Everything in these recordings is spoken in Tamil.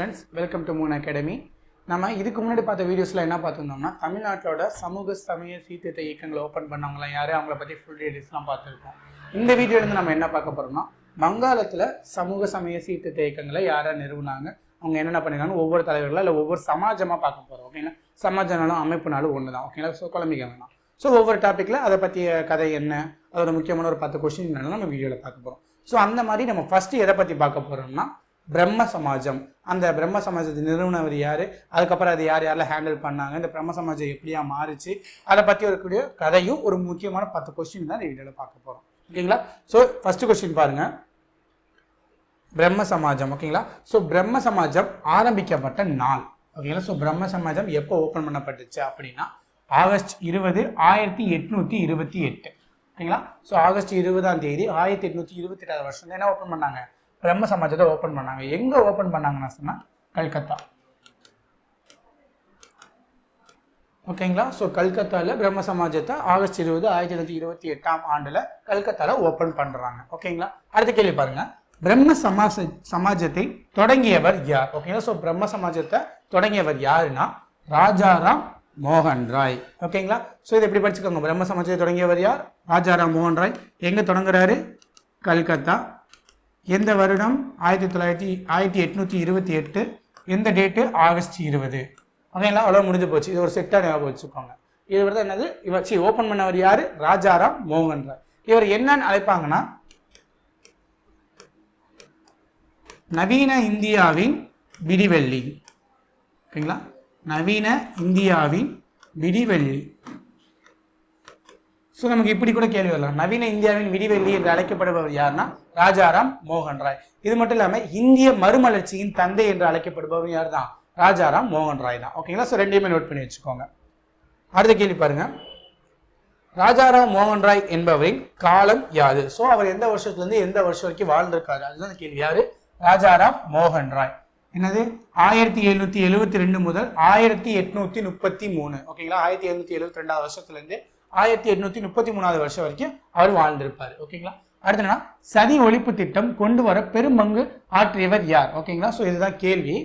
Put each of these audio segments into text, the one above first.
Students welcome to moon academy நம்ம இதுக்கு முன்னாடி பார்த்த வீடியோஸில் என்ன பார்த்துருந்தோம்னா தமிழ்நாட்டோட சமூக சமய சீர்திருத்த இயக்கங்களை ஓப்பன் பண்ணவங்களாம் யார் அவங்கள பற்றி ஃபுல் டீட்டெயில்ஸ்லாம் பார்த்துருக்கோம். இந்த வீடியோலேருந்து நம்ம என்ன பார்க்க போகிறோம்னா வங்காளத்தில் சமூக சமய சீர்திருத்த இயக்கங்களை யாராக நிறுவனாங்க அவங்க என்னென்ன பண்ணிருக்காங்க ஒவ்வொரு தலைவர்களாக இல்லை ஒவ்வொரு சமாஜமாக பார்க்க போகிறோம் ஓகேங்களா சமாஜனாலும் அமைப்புனாலும் ஒன்று தான் ஓகேங்களா ஸோ குழம்பிக்க வேணாம். ஸோ ஒவ்வொரு டாப்பிக்கில் அதை பற்றிய கதை என்ன அதோட முக்கியமான ஒரு பத்து கொஸ்டின் நம்ம வீடியோவில் பார்க்க போகிறோம் ஸோ அந்த மாதிரி நம்ம ஃபஸ்ட்டு எதை பற்றி பார்க்க போகிறோம்னா பிரம்ம சமாஜம். அந்த பிரம்ம சமாஜத்தை நிறுவனவர் யார்? அதுக்கப்புறம் அது யார் யாரெல்லாம் ஹேண்டில் பண்ணாங்க? இந்த பிரம்ம சமாஜம் எப்படியா மாறுச்சு? அதை பற்றி வரக்கூடிய கதையும் ஒரு முக்கியமான பத்து கொஸ்டின் தான் இந்த வீடியோவில் பார்க்க போகிறோம் ஓகேங்களா? ஸோ ஃபஸ்ட்டு கொஸ்டின் பாருங்க. பிரம்ம சமாஜம் ஓகேங்களா? ஸோ பிரம்ம சமாஜம் ஆரம்பிக்கப்பட்ட நாள். ஓகேங்களா? ஸோ பிரம்ம சமாஜம் எப்போ ஓப்பன் பண்ணப்பட்டுச்சு அப்படின்னா ஆகஸ்ட் இருபது ஆயிரத்தி எட்நூற்றி இருபத்தி எட்டு. ஓகேங்களா? ஸோ ஆகஸ்ட் இருபதாம் தேதி ஆயிரத்தி எட்நூற்றி இருபத்தி எட்டாவது வருஷம் என்ன ஓப்பன் பண்ணாங்க. பிரம்ம சமாஜத்தை ஓப்பன் பண்ணாங்க. எங்கே ஓப்பன் பண்ணாங்கன்னா சொன்னால் கல்கத்தா. ஓகேங்களா ஸோ கல்கத்தாவில் பிரம்ம சமாஜத்தை ஆகஸ்ட் இருபது ஆயிரத்தி தொள்ளாயிரத்தி இருபத்தி எட்டாம் ஆண்டில் கல்கத்தாவில் ஓப்பன் பண்ணுறாங்க ஓகேங்களா அடுத்த கேள்வி பாருங்க. பிரம்ம சமாச சமாஜத்தை தொடங்கியவர் யார்? ஓகேங்களா ஸோ பிரம்ம சமாஜத்தை தொடங்கியவர் யாருன்னா ராஜாராம் மோகன் ராய். ஓகேங்களா ஸோ இதை எப்படி படிச்சுக்கோங்க? பிரம்ம சமாஜத்தை தொடங்கியவர் யார்? ராஜாராம் மோகன் ராய். எங்கே தொடங்குறாரு? கல்கத்தா. எந்த வருடம்? ஆயிரத்தி தொள்ளாயிரத்தி ஆயிரத்தி எட்நூற்றி இருபத்தி எட்டு. எந்த டேட்டு ஆகஸ்ட் இருபது. ஓகேங்களா? அவ்வளோ முடிஞ்சு போச்சு. இது ஒரு செட்டாக ஞாபகம் வச்சுக்கோங்க. இது வந்து என்னது? இவர் சி ஓப்பன் பண்ணவர் யார்? ராஜாராம் மோகன் ராய் இவர் என்னன்னு அழைப்பாங்கன்னா நவீன இந்தியாவின் விடிவெள்ளி. ஓகேங்களா? நவீன இந்தியாவின் விடிவெள்ளி. ஸோ நமக்கு இப்படி கூட கேள்வி வரலாம். நவீன இந்தியாவின் விடிவெள்ளி என்று அழைக்கப்படுபவர் யாருன்னா ராஜாராம் மோகன் ராய் இது மட்டும் இல்லாமல் இந்திய மறுமலர்ச்சியின் தந்தை என்று அழைக்கப்படுபவர் யார் தான் ராஜாராம் மோகன் ராய் தான் ஓகேங்களா ஸோ ரெண்டையுமே நோட் பண்ணி வச்சுக்கோங்க. அடுத்த கேள்வி பாருங்க. ராஜாராம் மோகன் ராய் என்பவரின் காலம் யாது? ஸோ அவர் எந்த வருஷத்துலேருந்து எந்த வருஷம் வரைக்கும் வாழ்ந்திருக்காரு? அதுதான் கேள்வி. யாரு? ராஜாராம் மோகன் ராய் என்னது? ஆயிரத்தி எழுநூத்தி எழுவத்தி ரெண்டு முதல் ஆயிரத்தி எட்நூத்தி முப்பத்தி மூணு. ஓகேங்களா ஆயிரத்தி எழுநூத்தி எழுபத்தி ரெண்டாவது வருஷத்துலேருந்து ஆயிரத்தி எட்நூத்தி முப்பத்தி மூணாவது வருஷம் வரைக்கும் அவர் வாழ்ந்திருப்பார். ஓகேங்களா? அடுத்து என்னன்னா சதி ஒழிப்பு திட்டம் கொண்டு வர பெரும் பங்கு ஆற்றியவர் யார்? ஓகேங்களா? ஸோ இதுதான் கேள்வி.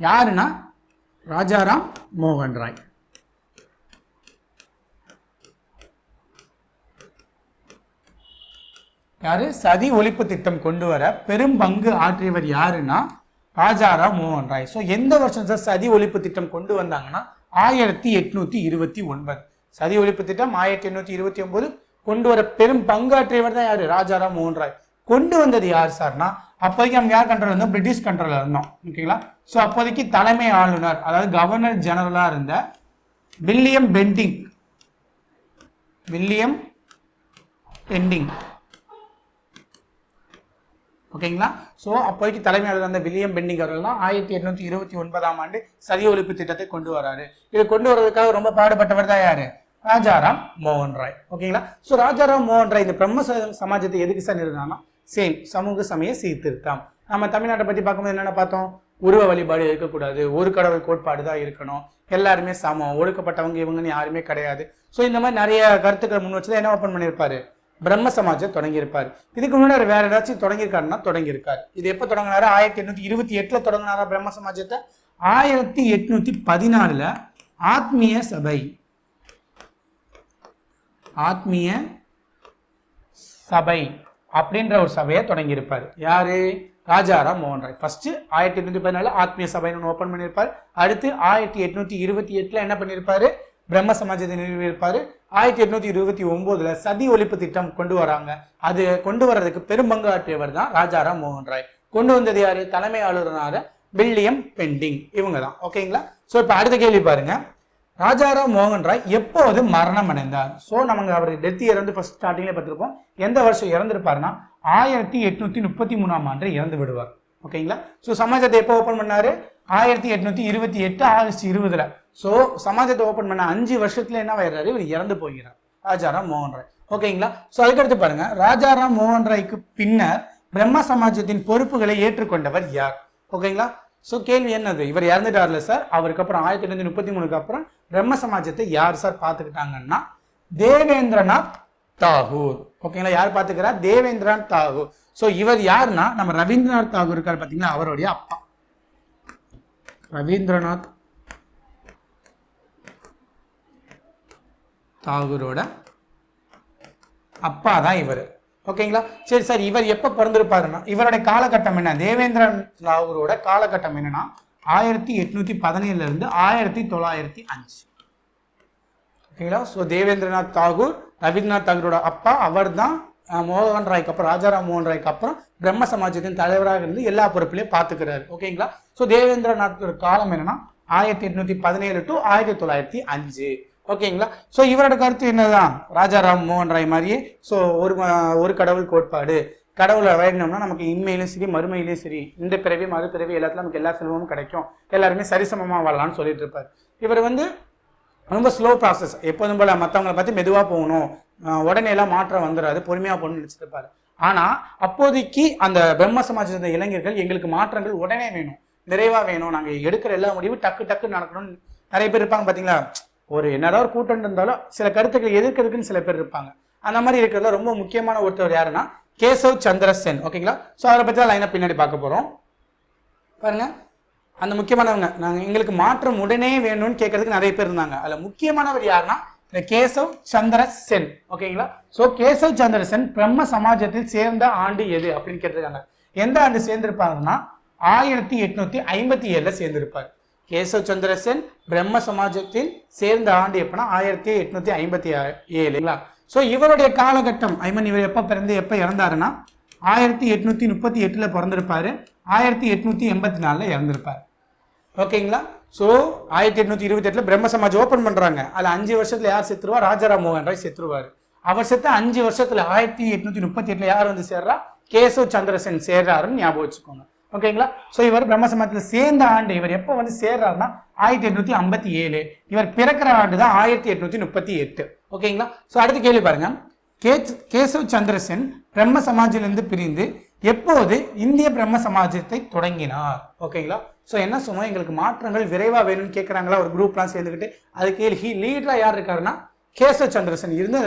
யாருன்னா? ராஜாராம் மோகன் ராய் யாரு? சதி ஒழிப்பு திட்டம் கொண்டு வர பெரும் பங்கு ஆற்றியவர் யாருன்னா? ராஜாராம் மோகன் ராய் ஸோ எந்த வருஷம் சார் சதி ஒழிப்பு திட்டம் கொண்டு வந்தாங்கன்னா? ஆயிரத்தி எட்நூத்தி இருபத்தி ஒன்பது. சதி ஒழிப்பு திட்டம் ஆயிரத்தி எண்ணூத்தி இருபத்தி ஒன்பது கொண்டு வர பெரும் பங்காற்றியவர் தான் யாரு? ராஜாராம் மோகன் ராய் கொண்டு வந்தது யார் சார்னா அப்போதைக்கு நம்ம யார் கண்ட்ரோல் இருந்தோம்? பிரிட்டிஷ் கண்ட்ரோலில் இருந்தோம். ஓகேங்களா? ஸோ அப்போதைக்கு தலைமை ஆளுநர் அதாவது கவர்னர் ஜெனரலாக இருந்த வில்லியம் பெண்டிங். William Bentinck. ஓகேங்களா? ஸோ அப்போதைக்கு தலைமையாளர் அந்த வில்லியம் பெண்டிங் அவர்கள் தான் ஆயிரத்தி எட்நூத்தி இருபத்தி ஒன்பதாம் ஆண்டு சதி ஒழிப்பு திட்டத்தை கொண்டு வராரு. இதை கொண்டு வர்றதுக்காக ரொம்ப பாடுபட்டவர் தான் யாரு? ராஜாராம் மோகன் ராய் ஓகேங்களா? ஸோ ராஜாராம் மோகன் ராய் இந்த பிரம்ம சமாஜத்தை எதுக்கு சார் நிறுவனா சேம் சமூக சமய சீர்திருத்தம். நம்ம தமிழ்நாட்டை பத்தி பார்க்கும்போது என்னென்ன பார்த்தோம்? உருவ வழிபாடு இருக்கக்கூடாது ஒரு கடவுள் கோட்பாடு தான் இருக்கணும் எல்லாருமே சமம் ஒடுக்கப்பட்டவங்க இவங்கன்னு யாருமே கிடையாது. ஸோ இந்த மாதிரி நிறைய கருத்துக்களை முன் வச்சு தான் என்ன ஓப்பன் பண்ணியிருப்பாரு? பிரம்ம சமாஜம் தொடங்கியிருப்பார். இதுக்கு முன்னாடி அவர் வேற ஏதாச்சும் தொடங்கியிருக்காருன்னா தொடங்கியிருக்காரு. இது எப்போ தொடங்கினாரு? ஆயிரத்தி எண்ணூற்றி இருபத்தி எட்டுல தொடங்கினாரா பிரம்ம சமாஜத்தை? ஆயிரத்தி எட்நூத்தி பதினாலுல ஆத்மீய சபை. ஆத்மீய சபை அப்படின்ற ஒரு சபையை தொடங்கியிருப்பார். யாரு? ராஜாராம் மோகன் ராய். ஃபர்ஸ்ட் ஆயிரத்தி எட்நூத்தி பதினாலு ஆத்மீய சபைன்னு ஓப்பன் பண்ணியிருப்பார். அடுத்து ஆயிரத்தி எட்நூத்தி இருபத்தி எட்டுல என்ன பண்ணியிருப்பாரு? பிரம்ம சமாஜத்தை நிறுவியிருப்பாரு. ஆயிரத்தி எட்நூத்தி இருபத்தி ஒன்பதுல சதி ஒழிப்பு திட்டம் கொண்டு வராங்க. அது கொண்டு வர்றதுக்கு பெரும்பங்காற்றியவர் தான் ராஜாராம் மோகன் ராய். கொண்டு வந்தது யாரு? தலைமை ஆளுநராக வில்லியம் பெண்டிங். இவங்க தான் ஓகேங்களா ஸோ இப்போ அடுத்த கேள்வி பாருங்க. ராஜாராம் மோகன் ராய் எப்போது மரணம் அடைந்தார் ஸோ நம்ம அவர் டெத் இயர் வந்து ஃபர்ஸ்ட் ஸ்டார்டிங்ல பார்த்துருப்போம். எந்த வருஷம் இறந்துருப்பாருன்னா ஆயிரத்தி எட்நூத்தி முப்பத்தி மூணாம் ஆண்டு இறந்து விடுவார். ஓகேங்களா? ஸோ சமாஜத்தை எப்போ ஓப்பன் பண்ணாரு? ஆயிரத்தி எட்நூத்தி இருபத்தி எட்டு ஆகஸ்ட் இருபதுல. ஸோ சமாஜத்தை ஓப்பன் பண்ண அஞ்சு வருஷத்துல என்ன ஆயிடுறாரு? இவர் இறந்து போகிறார். ராஜாராம் மோகன் ராய். ஓகேங்களா? ஸோ அதுக்கடுத்து பாருங்க. ராஜாராம் மோகன் ராய்க்கு பின்னர் பிரம்ம சமாஜத்தின் பொறுப்புகளை ஏற்றுக்கொண்டவர் யார்? ஓகேங்களா? ஸோ கேள்வி என்னது? இவர் இறந்துட்டார்ல சார் அவருக்கு அப்புறம் ஆயிரத்தி எட்நூத்தி முப்பத்தி மூணுக்கு அப்புறம் பிரம்ம சமாஜத்தை யார் சார் பார்த்துக்கிட்டாங்கன்னா தேவேந்திரநாத் தாகூர். ஓகேங்களா யார் பார்த்துக்கிறா தேவேந்திரநாத் தாகூர். ஸோ இவர் யாருன்னா நம்ம ரவீந்திரநாத் தாகூர் இருக்கார் பார்த்தீங்களா அவருடைய அப்பா. ரவீந்திரநாத் தாகூரோட அப்பா தான் இவர். ஓகேங்களா? சரி சார் இவர் எப்போ பிறந்திருப்பாருன்னா இவருடைய காலகட்டம் என்ன? தேவேந்திரன் ராவரோட காலகட்டம் என்னன்னா ஆயிரத்தி எட்நூத்தி பதினேழுல இருந்து ஆயிரத்தி தொள்ளாயிரத்தி அஞ்சு. ஓகேங்களா? ஸோ தேவேந்திரநாத் தாகூர் ரவீந்திரநாத் தாகூரோட அப்பா அவர் தான் மோகன் ராய்க்கு அப்புறம் ராஜாராம் மோகன் ராய்க்கு அப்புறம் பிரம்ம சமாஜத்தின் தலைவராக இருந்து எல்லா பொறுப்புலையும் பார்த்துக்கிறாரு. ஓகேங்களா? ஸோ தேவேந்திரநாத்தோட காலம் என்னன்னா ஆயிரத்தி எட்நூத்தி பதினேழு டு ஆயிரத்தி தொள்ளாயிரத்தி அஞ்சு. ஓகேங்களா? ஸோ இவரோட கருத்து என்னதான்? ராஜாராம் மோகன் ராய் மாதிரியே ஸோ ஒரு ஒரு கடவுள் கோட்பாடு. கடவுளை வேணும்னா நமக்கு இன்மையிலும் சரி மறுமையிலும் சரி இந்த பிறவி மறு பிறவி எல்லாத்துலையும் நமக்கு எல்லா செல்வமும் கிடைக்கும். எல்லாருமே சரிசமமாக வாழலாம்னு சொல்லிட்டு இருப்பார் இவர் வந்து ரொம்ப ஸ்லோ ப்ராசஸ் எப்போதும் போல் மற்றவங்களை பார்த்து மெதுவாக போகணும். உடனே எல்லாம் மாற்றம் வந்துடாது பொறுமையாக போகணும்னு நினச்சிட்டு ஆனால் அப்போதைக்கு அந்த பிரம்ம இருந்த இளைஞர்கள் எங்களுக்கு மாற்றங்கள் உடனே வேணும். நிறைவாக வேணும். நாங்கள் எடுக்கிற எல்லா முடிவும் டக்கு டக்கு நடக்கணும்னு நிறைய பேர் இருப்பாங்க பார்த்தீங்களா ஒரு என்னதான் ஒரு கூட்டம் இருந்தாலும் சில கருத்துக்களை எதிர்க்கிறதுக்குன்னு சில பேர் இருப்பாங்க. அந்த மாதிரி இருக்கிறதுல ரொம்ப முக்கியமான ஒருத்தர் யாருன்னா கேசவ் சந்திர சென் ஓகேங்களா ஸோ அவரை பற்றி தான் லைனாக பின்னாடி பார்க்க போகிறோம் பாருங்கள் அந்த முக்கியமானவங்க நாங்கள் எங்களுக்கு மாற்றம் உடனே வேணும்னு கேட்கறதுக்கு நிறைய பேர் இருந்தாங்க. அதில் முக்கியமானவர் யாருன்னா இந்த கேசவ் சந்திர சென் ஓகேங்களா ஸோ கேசவ் சந்திர சென் பிரம்ம சமாஜத்தில் சேர்ந்த ஆண்டு எது அப்படின்னு கேட்டிருக்காங்க. எந்த ஆண்டு சேர்ந்திருப்பாங்கன்னா ஆயிரத்தி எட்நூத்தி ஐம்பத்தி ஏழுல சேர்ந்திருப்பார். கேசவ பிரம்ம சமாஜத்தில் சேர்ந்த ஆண்டு எப்போனா ஆயிரத்தி எட்நூத்தி ஐம்பத்தி ஏழுங்களா ஸோ இவருடைய காலகட்டம் ஐ மீன் இவர் எப்போ பிறந்து எப்போ இறந்தாருன்னா ஆயிரத்தி எட்நூத்தி முப்பத்தி எட்டுல பிறந்திருப்பாரு. ஆயிரத்தி எட்நூத்தி எண்பத்தி நாலில் இறந்திருப்பார். ஓகேங்களா? ஸோ ஆயிரத்தி எட்நூத்தி இருபத்தி எட்டுல பிரம்ம சமாஜ் ஓப்பன் பண்றாங்க. அதில் அஞ்சு வருஷத்துல யார் செத்துருவா? ராஜாராம் மோகன் ராய் செத்துருவாரு. அவர் செத்த அஞ்சு வருஷத்துல ஆயிரத்தி எட்நூத்தி முப்பத்தி எட்டுல யார் வந்து சேர்றா? கேசவ் சந்திரசன் சேர்றாருன்னு ஞாபகம் வச்சுக்கோங்க. ஓகேங்களா ஸோ இவர் பிரம்ம சமாஜத்தில் சேர்ந்த ஆண்டு இவர் எப்போ வந்து சேர்றாருன்னா ஆயிரத்தி எட்நூத்தி ஐம்பத்தி ஏழு. இவர் பிறக்கிற ஆண்டு தான் ஆயிரத்தி எட்நூத்தி முப்பத்தி எட்டு. ஓகேங்களா ஸோ அடுத்து கேள்வி பாருங்க. கே கேசவ் சந்திரசென் பிரம்ம சமாஜிலிருந்து பிரிந்து எப்போது இந்திய பிரம்ம சமாஜத்தை தொடங்கினார்? ஓகேங்களா ஸோ என்ன சொன்னோம்? எங்களுக்கு மாற்றங்கள் விரைவாக வேணும்னு கேட்குறாங்களா ஒரு குரூப்லாம் சேர்ந்துக்கிட்டு அதுக்கு ஹி லீடராக யார் இருக்காருன்னா கேசவ் சந்திரசன். இருந்து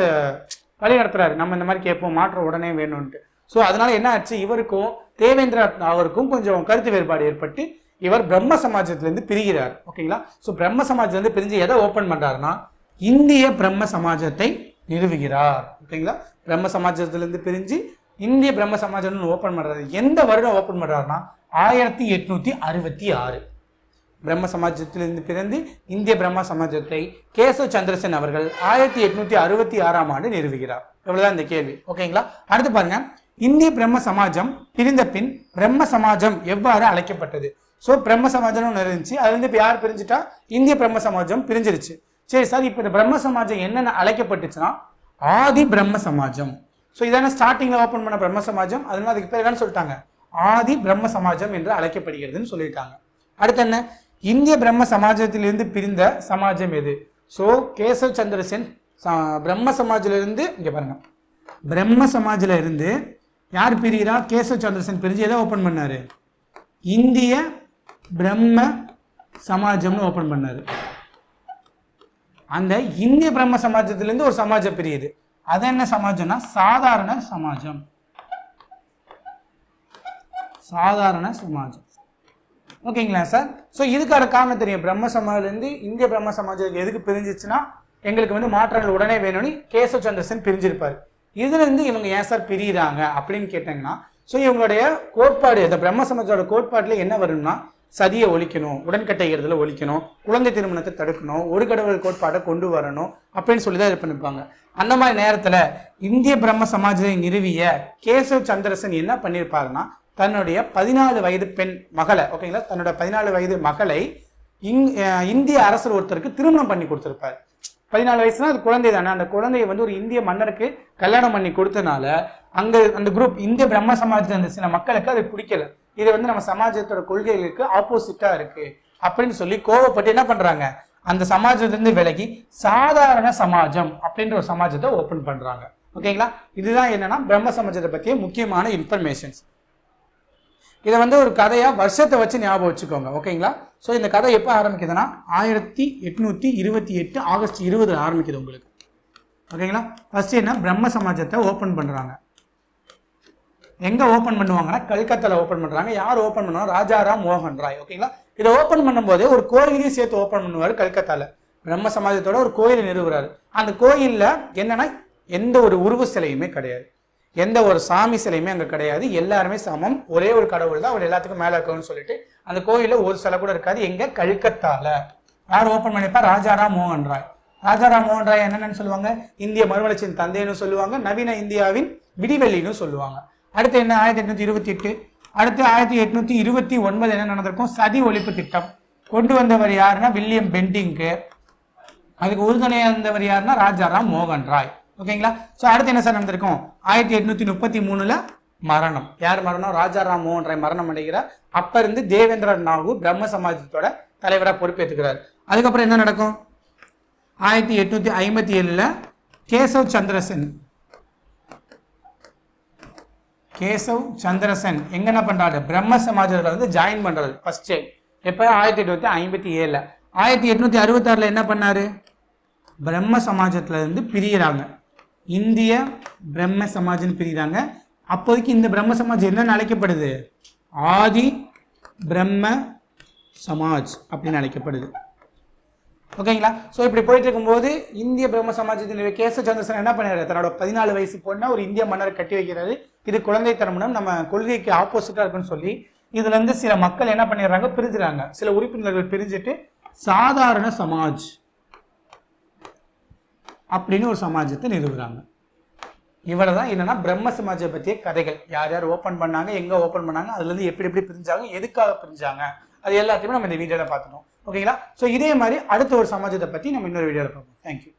வழி நடத்துறாரு. நம்ம இந்த மாதிரி கேட்போம் மாற்றம் உடனே வேணும்ன்ட்டு. ஸோ அதனால என்ன ஆச்சு? இவருக்கும் தேவேந்திர அவருக்கும் கொஞ்சம் கருத்து வேறுபாடு ஏற்பட்டு இவர் பிரம்ம சமாஜத்திலேருந்து பிரிகிறார். ஓகேங்களா? ஸோ பிரம்ம சமாஜத்திலேருந்து பிரிஞ்சு எதை ஓப்பன் பண்ணுறாருன்னா இந்திய பிரம்ம சமாஜத்தை நிறுவுகிறார். ஓகேங்களா? பிரம்ம சமாஜத்திலேருந்து பிரிஞ்சு இந்திய பிரம்ம சமாஜம்னு ஓப்பன் பண்ணுறாரு எந்த வருடம் ஓப்பன் பண்ணுறாருன்னா ஆயிரத்தி எட்நூற்றி அறுபத்தி ஆறு. பிரம்ம சமாஜத்திலிருந்து பிறந்து இந்திய பிரம்ம சமாஜத்தை கேசவ் சந்திரசன் அவர்கள் ஆயிரத்தி எட்நூத்தி அறுபத்தி ஆறாம் ஆண்டு நிறுவுகிறார். இவ்வளவுதான் இந்த கேள்வி. ஓகேங்களா? அடுத்து பாருங்க. இந்திய பிரம்ம சமாஜம் பிரிந்த பின் பிரம்ம சமாஜம் எவ்வாறு அழைக்கப்பட்டது? ஸோ பிரம்ம சமாஜம்னு ஒன்று இருந்துச்சு. அது வந்து இப்போ யார் பிரிஞ்சுட்டா? இந்திய பிரம்ம சமாஜம் பிரிஞ்சிருச்சு. சரி சார் இப்போ இந்த பிரம்ம சமாஜம் என்னென்ன அழைக்கப்பட்டுச்சுன்னா ஆதி பிரம்ம சமாஜம். ஸோ இதான ஸ்டார்டிங்ல ஓப்பன் பண்ண பிரம்ம சமாஜம். அதனால அதுக்கு பேர் என்னன்னு சொல்லிட்டாங்க. ஆதி பிரம்ம சமாஜம் என்று அழைக்கப்படுகிறதுன்னு சொல்லிட்டாங்க அடுத்து என்ன? இந்திய பிரம்ம சமாஜத்திலிருந்து பிரிந்த சமாஜம் எது? ஸோ கேசவ் சந்திரசென் பிரம்ம சமாஜிலிருந்து இங்க பாருங்க. பிரம்ம சமாஜில இருந்து யார் பிரிகிறா? கேசவ சந்திரசன் பிரிஞ்சு எதை ஓப்பன் பண்ணார்? இந்திய பிரம்ம சமாஜம்னு ஓப்பன் பண்ணார். அந்த இந்திய பிரம்ம சமாஜத்துலேருந்து ஒரு சமாஜம் பிரியுது. அது என்ன சமாஜம்னா சாதாரண சமாஜம். சாதாரண சமாஜம். ஓகேங்களா சார்? ஸோ இதுக்கான காரணம் தெரியும். பிரம்ம சமாஜிலேருந்து இந்திய பிரம்ம சமாஜம் எதுக்கு பிரிஞ்சிச்சுன்னா எங்களுக்கு வந்து மாற்றங்கள் உடனே வேணும்னு கேசவ் சந்திரசன் பிரிஞ்சிருப்பார். இதுலேருந்து இவங்க ஏன் சார் பிரியிறாங்க அப்படின்னு கேட்டாங்கன்னா ஸோ இவங்களுடைய கோட்பாடு இந்த பிரம்ம சமாஜோட கோட்பாட்டில் என்ன வரும்னா சதியை ஒழிக்கணும் உடன்கட்டை இடத்துல ஒழிக்கணும் குழந்தை திருமணத்தை தடுக்கணும் ஒரு கடவுள் கோட்பாடை கொண்டு வரணும் அப்படின்னு சொல்லி தான் இது பண்ணிருப்பாங்க. அந்த மாதிரி நேரத்தில் இந்திய பிரம்ம சமாஜத்தை நிறுவிய கேசவ் சந்திரசன் என்ன பண்ணியிருப்பாருன்னா தன்னுடைய பதினாலு வயது பெண் மகளை ஓகேங்களா தன்னோட பதினாலு வயது மகளை இங் இந்திய அரசர் ஒருத்தருக்கு திருமணம் பண்ணி கொடுத்துருப்பார். பதினாலு வயசுனா அது குழந்தை தானே அந்த குழந்தையை வந்து ஒரு இந்திய மன்னருக்கு கல்யாணம் பண்ணி கொடுத்தனால அங்க அந்த குரூப் இந்திய பிரம்ம சமாஜத்தை அந்த சில மக்களுக்கு அது பிடிக்கல. இது வந்து நம்ம சமாஜத்தோட கொள்கைகளுக்கு ஆப்போசிட்டா இருக்கு. அப்படின்னு சொல்லி கோவப்பட்டு என்ன பண்றாங்க? அந்த சமாஜத்திலிருந்து விலகி சாதாரண சமாஜம் அப்படின்ற ஒரு சமாஜத்தை ஓபன் பண்றாங்க. ஓகேங்களா இதுதான் என்னன்னா பிரம்ம சமாஜத்தை பற்றிய முக்கியமான இன்ஃபர்மேஷன்ஸ் இதை வந்து ஒரு கதையா வருஷத்தை வச்சு ஞாபகம் வச்சுக்கோங்க. ஓகேங்களா ஸோ இந்த கதை எப்போ ஆரம்பிக்குதுன்னா ஆயிரத்தி எட்நூற்றி இருபத்தி எட்டு ஆகஸ்ட் இருபதில் ஆரம்பிக்குது உங்களுக்கு. ஓகேங்களா ஃபஸ்ட்டு என்ன? பிரம்ம சமாஜத்தை ஓப்பன் பண்ணுறாங்க எங்கே ஓப்பன் பண்ணுவாங்கன்னா கல்கத்தாவில் ஓப்பன் பண்ணுறாங்க யார் ஓப்பன் பண்ணுவாங்க ராஜாராம் மோகன் ராய். ஓகேங்களா இதை ஓப்பன் பண்ணும்போது ஒரு கோயிலையும் சேர்த்து ஓப்பன் பண்ணுவார் கல்கத்தால. பிரம்ம சமாஜத்தோட ஒரு கோயிலை நிறுவுறாரு. அந்த கோயிலில் என்னென்னா எந்த ஒரு உருவ சிலையுமே கிடையாது. எந்த ஒரு சாமி சிலையுமே அங்கே கிடையாது. எல்லாருமே சமம். ஒரே ஒரு கடவுள் தான் அவர் எல்லாத்துக்கும் மேலே இருக்கணும்னு சொல்லிட்டு அந்த கோயிலில் ஒரு சிலை கூட இருக்காது. எங்கே? கல்கத்தால. யார் ஓப்பன் பண்ணிப்பா ராஜாராம் மோகன் ராய். ராஜாராம் மோகன் ராய் என்னென்னு சொல்லுவாங்க? இந்திய மறுமலர்ச்சியின் தந்தைன்னு சொல்லுவாங்க. நவீன இந்தியாவின் விடிவெள்ளின்னு சொல்லுவாங்க. அடுத்து என்ன? ஆயிரத்தி எட்நூத்தி இருபத்தி எட்டு அடுத்து ஆயிரத்தி எட்நூத்தி இருபத்தி ஒன்பது என்ன நடந்திருக்கும்? சதி ஒழிப்பு திட்டம். கொண்டு வந்தவர் யாருன்னா? William Bentinck. அதுக்கு உறுதுணையாக இருந்தவர் யாருன்னா? ராஜாராம் மோகன் ராய். ஓகேங்களா? ஸோ அடுத்து என்ன சார் நடந்திருக்கும்? ஆயிரத்தி எட்நூத்தி முப்பத்தி மூணுல மரணம். யார் மரணம்? ராஜாராம் மோகன் ராய் மரணம் அடைகிறார். அப்ப இருந்து தேவேந்திர நாகு பிரம்ம சமாஜத்தோட தலைவராக பொறுப்பேற்றுக்கிறார் அதுக்கப்புறம் என்ன நடக்கும்? ஆயிரத்தி எட்நூத்தி ஐம்பத்தி ஏழுல கேசவ் சந்திரசன். கேசவ் சந்திரசன் எங்க என்ன பண்றாரு? பிரம்ம சமாஜத்தில் வந்து ஜாயின் பண்றாரு. ஃபர்ஸ்ட் எப்ப? ஆயிரத்தி எட்நூத்தி ஐம்பத்தி ஏழுல. ஆயிரத்தி எட்நூத்தி அறுபத்தாறில் என்ன பண்ணாரு? பிரம்ம சமாஜத்துல இருந்து பிரியறாங்க இந்திய பிரம்ம சமாஜ்னு பிரிகிறாங்க அப்போதைக்கு இந்த பிரம்ம சமாஜ் என்னன்னு அழைக்கப்படுது? ஆதி பிரம்ம சமாஜ் அப்படின்னு அழைக்கப்படுது. ஓகேங்களா? ஸோ இப்படி போயிட்டு இருக்கும்போது இந்திய பிரம்ம சமாஜத்தின் கேச சந்திரசன் என்ன பண்ணுறாரு தன்னோட பதினாலு வயசு பொண்ணை ஒரு இந்திய மன்னர் கட்டி வைக்கிறாரு. இது குழந்தை திருமணம் நம்ம கொள்கைக்கு ஆப்போசிட்டாக இருக்குன்னு சொல்லி இதுலேருந்து சில மக்கள் என்ன பண்ணிடுறாங்க? பிரிஞ்சுறாங்க. சில உறுப்பினர்கள் பிரிஞ்சுட்டு சாதாரண சமாஜ் அப்படின்னு ஒரு சமாஜத்தை நிறுவுறாங்க. இவ்வளோ தான் என்னன்னா பிரம்ம சமாஜை பற்றிய கதைகள். யார் யார் ஓப்பன் பண்ணாங்க எங்கே ஓப்பன் பண்ணாங்க அதுலேருந்து எப்படி எப்படி பிரிஞ்சாங்க எதுக்காக பிரிஞ்சாங்க அது எல்லாத்தையுமே நம்ம இந்த வீடியோவில் பார்த்துட்டோம். ஓகேங்களா ஸோ இதே மாதிரி அடுத்த ஒரு சமாஜத்தை பற்றி நம்ம இன்னொரு வீடியோவில் பார்ப்போம். தேங்க்யூ